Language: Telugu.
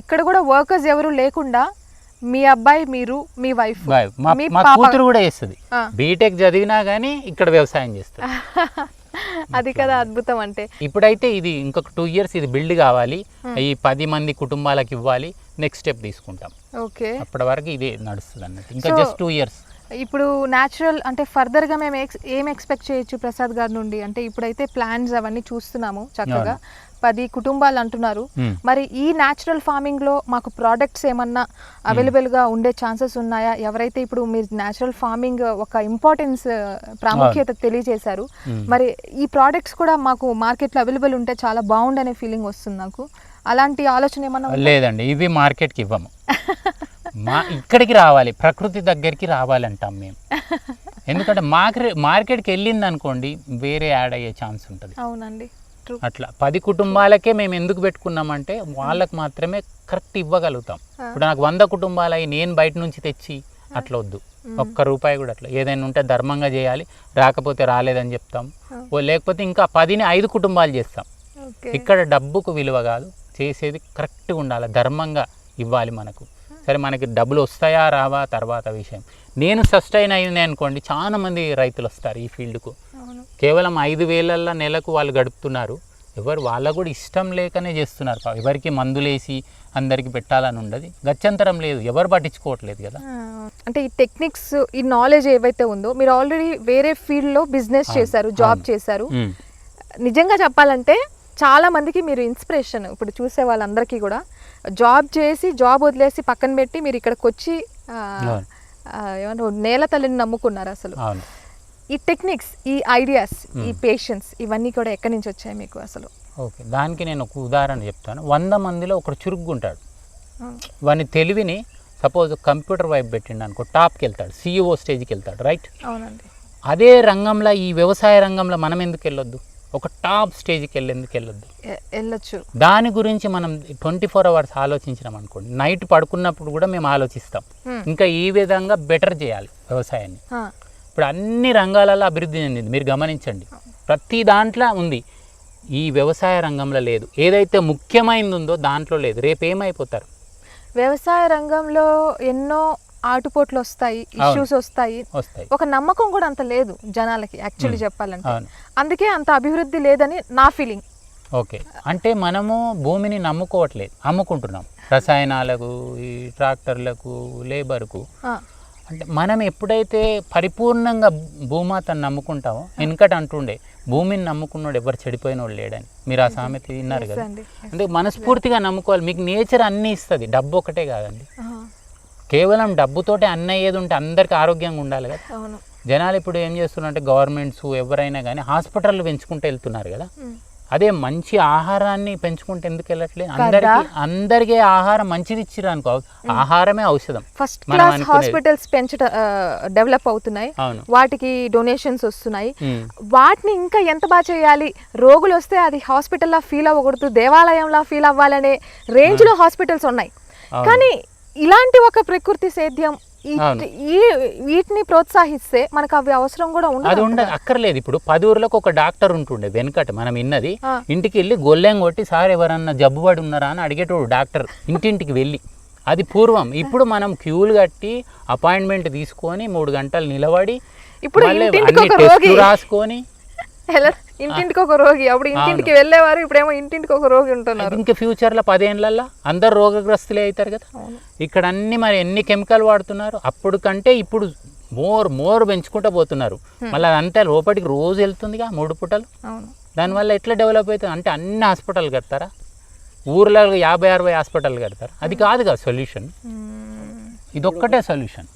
ఇక్కడ కూడా వర్కర్స్ ఎవరు లేకుండా మీ అబ్బాయి మీరు మీ వైఫ్. మా కూతురు కూడా చేస్తుంది. బీటెక్ చదివినా కానీ ఇక్కడ వ్యవసాయం చేస్తుంది. అది కదా అద్భుతం అంటే. ఇప్పుడైతే ఇది ఇంకొక టూ ఇయర్స్ ఇది బిల్డ్ కావాలి. ఈ పది మంది కుటుంబాలకు ఇవ్వాలి. నెక్స్ట్ స్టెప్ తీసుకుంటాం. ఓకే. అప్పటి వరకు ఇదే నడుస్తుంది అన్నట్టు ఇంకా జస్ట్ టూ ఇయర్స్ ఇప్పుడు న్యాచురల్ అంటే ఫర్దర్గా మేము ఎక్స్ ఏం ఎక్స్పెక్ట్ చేయొచ్చు ప్రసాద్ గారి నుండి? అంటే ఇప్పుడైతే ప్లాన్స్ అవన్నీ చూస్తున్నాము చక్కగా. పది కుటుంబాలు అంటున్నారు. మరి ఈ న్యాచురల్ ఫార్మింగ్లో మాకు ప్రోడక్ట్స్ ఏమన్నా అవైలబుల్గా ఉండే ఛాన్సెస్ ఉన్నాయా? ఎవరైతే ఇప్పుడు మీరు న్యాచురల్ ఫార్మింగ్ ఒక ఇంపార్టెన్స్ ప్రాముఖ్యత తెలియజేశారు. మరి ఈ ప్రోడక్ట్స్ కూడా మాకు మార్కెట్లో అవైలబుల్ ఉంటే చాలా బాగుండనే ఫీలింగ్ వస్తుంది నాకు. అలాంటి ఆలోచన ఏమన్నా? లేదండి ఇవి మార్కెట్కి ఇవ్వము. మా ఇక్కడికి రావాలి ప్రకృతి దగ్గరికి రావాలంటాం మేము. ఎందుకంటే మార్కెట్ మార్కెట్కి వెళ్ళింది అనుకోండి వేరే యాడ్ అయ్యే ఛాన్స్ ఉంటుంది. అవునండి అట్లా పది కుటుంబాలకే మేము ఎందుకు పెట్టుకున్నామంటే వాళ్ళకి మాత్రమే కరెక్ట్ ఇవ్వగలుగుతాం. ఇప్పుడు నాకు వంద కుటుంబాలు అయి నేను బయట నుంచి తెచ్చి అట్లా వద్దు. ఒక్క రూపాయి కూడా అట్లా. ఏదైనా ఉంటే ధర్మంగా చేయాలి రాకపోతే రాలేదని చెప్తాం. ఓ లేకపోతే ఇంకా పదిని ఐదు కుటుంబాలు చేస్తాం. ఇక్కడ డబ్బుకు విలువ కాదు చేసేది కరెక్ట్గా ఉండాలి ధర్మంగా ఇవ్వాలి మనకు. సరే మనకి డబ్బులు వస్తాయా రావా తర్వాత విషయం. నేను సస్టైన్ అయింది అనుకోండి చాలా మంది రైతులు వస్తారు ఈ ఫీల్డ్కు. కేవలం ఐదు వేలల్లో నెలకు వాళ్ళు గడుపుతున్నారు. ఎవరు వాళ్ళకు కూడా ఇష్టం లేకనే చేస్తున్నారు. ఎవరికి మందులేసి అందరికి పెట్టాలని ఉండదు. గత్యంతరం లేదు. ఎవరు పట్టించుకోవట్లేదు కదా. అంటే ఈ టెక్నిక్స్ ఈ నాలెడ్జ్ ఏవైతే ఉందో మీరు ఆల్రెడీ వేరే ఫీల్డ్లో బిజినెస్ చేశారు జాబ్. చేశారు. నిజంగా చెప్పాలంటే చాలా మందికి మీరు ఇన్స్పిరేషన్ ఇప్పుడు చూసే వాళ్ళందరికీ కూడా జాబ్ చేసి జాబ్ వదిలేసి పక్కన పెట్టి మీరు ఇక్కడికి వచ్చి ఏమంటారు నేల తల్లిని నమ్ముకున్నారు అసలు. ఈ టెక్నిక్స్ ఈ ఐడియాస్ ఈ పేషెన్స్ ఇవన్నీ కూడా ఎక్కడి నుంచి వచ్చాయి మీకు అసలు? ఓకే. దానికి నేను ఒక ఉదాహరణ చెప్తాను. వంద మందిలో ఒకడు చురుగ్గుంటాడు. వాని తెలివిని సపోజ్ కంప్యూటర్ వైపు పెట్టిండు అనుకో టాప్కి వెళ్తాడు సీఈఓ స్టేజ్కి వెళ్తాడు రైట్? అవునండి. అదే రంగంలో ఈ వ్యవసాయ రంగంలో మనం ఎందుకు వెళ్ళొద్దు ఒక టాప్ స్టేజ్కి వెళ్ళి ఎందుకు వెళ్ళొద్దు వెళ్ళొచ్చు. దాని గురించి మనం ట్వంటీ ఫోర్ అవర్స్ ఆలోచించినాం అనుకోండి. నైట్ పడుకున్నప్పుడు కూడా మేము ఆలోచిస్తాం. ఇంకా ఈ విధంగా బెటర్ చేయాలి వ్యవసాయాన్ని. ఇప్పుడు అన్ని రంగాలలో అభివృద్ధి చెందింది. మీరు గమనించండి. ప్రతి దాంట్లో ఉంది. ఈ వ్యవసాయ రంగంలో లేదు. ఏదైతే ముఖ్యమైనది ఉందో దాంట్లో లేదు. రేపు ఏమైపోతారు? వ్యవసాయ రంగంలో ఎన్నో ఆటుపోట్లు వస్తాయి ఇష్యూస్ వస్తాయి. వస్తాయి ఒక నమ్మకం కూడా అంత లేదు జనాలకి యాక్చువల్లీ చెప్పాలంటే. అందుకే అంత అభివృద్ధి లేదని నా ఫీలింగ్. ఓకే. అంటే మనము భూమిని నమ్ముకోవట్లేదు అమ్ముకుంటున్నాం. రసాయనాలకు ఈ ట్రాక్టర్లకు లేబర్కు. అంటే మనం ఎప్పుడైతే పరిపూర్ణంగా భూమాతను నమ్ముకుంటామో వెనుకట అంటుండే భూమిని నమ్ముకున్నాడు ఎవరు చెడిపోయినోడు లేడని. మీరు ఆ సామెత విన్నారు కదా? అంటే మనస్ఫూర్తిగా నమ్ముకోవాలి. మీకు నేచర్ అన్నీ ఇస్తుంది. డబ్బు ఒకటే కాదండి. కేవలం డబ్బుతోటే అన్నీ అయ్యేది ఉంటే అందరికీ ఆరోగ్యంగా ఉండాలి కదా. జనాలు ఇప్పుడు ఏం చేస్తున్నారంటే గవర్నమెంట్స్ ఎవరైనా కానీ హాస్పిటల్ పెంచుకుంటూ వెళ్తున్నారు కదా. అదే మంచి ఆహారాన్ని పెంచుకుంటే ఎందుకు వెళ్ళట్లేదు అందరికి అందరికీ ఆహారం మంచిది ఇచ్చిర్రు అనుకో. ఆహారమే ఔషధం. First class. హాస్పిటల్స్ పెంచట డెవలప్ అవుతున్నాయి. వాటికి డొనేషన్స్ వస్తున్నాయి. వాటిని ఇంకా ఎంత బాగా చేయాలి? రోగులు వస్తే అది హాస్పిటల్లా ఫీల్ అవ్వకూడదు దేవాలయంలా ఫీల్ అవ్వాలనే రేంజ్లో హాస్పిటల్స్ ఉన్నాయి. కానీ ఇలాంటి ఒక ప్రకృతి సేద్యం ఈ- వీటిని ప్రోత్సహిస్తే మనకు అవి అవసరం కూడా అది ఉండదు ఉండదు అక్కర్లేదు. ఇప్పుడు పది ఊర్లకు ఒక డాక్టర్ ఉంటుండే వెనకట మనం విన్నది ఆ. ఇంటికి వెళ్ళి గొల్లెం కొట్టి సార్ ఎవరన్నా జబ్బుపడి ఉన్నారా? అని అడిగేటోడు డాక్టర్ ఇంటింటికి వెళ్ళి. అది పూర్వం. ఇప్పుడు మనం క్యూలు కట్టి అపాయింట్మెంట్ తీసుకొని మూడు గంటలు నిలబడి ఇప్పుడు. రాసుకొని ఇంటింటికి ఒక రోగి. అప్పుడు ఇంటింటికి వెళ్ళేవారు ఇప్పుడేమో ఇంటింటికి ఒక రోగి ఉంటున్నారు. ఇంకా ఫ్యూచర్లో పదేళ్ళల్లో అందరు రోగగ్రస్తులే అవుతారు కదా. ఇక్కడ అన్ని మరి ఎన్ని కెమికల్ వాడుతున్నారు? అప్పుడు కంటే ఇప్పుడు మోర్ మోర్ పెంచుకుంటూ పోతున్నారు. మళ్ళీ అదంతా లోపలికి రోజు వెళ్తుందిగా మూడు పూటలు. దానివల్ల ఎట్లా డెవలప్ అవుతుంది? అంటే అన్ని హాస్పిటల్ కడతారా? ఊర్లో యాభై అరవై హాస్పిటల్ కడతారు? అది కాదు కదా సొల్యూషన్. ఇదొక్కటే సొల్యూషన్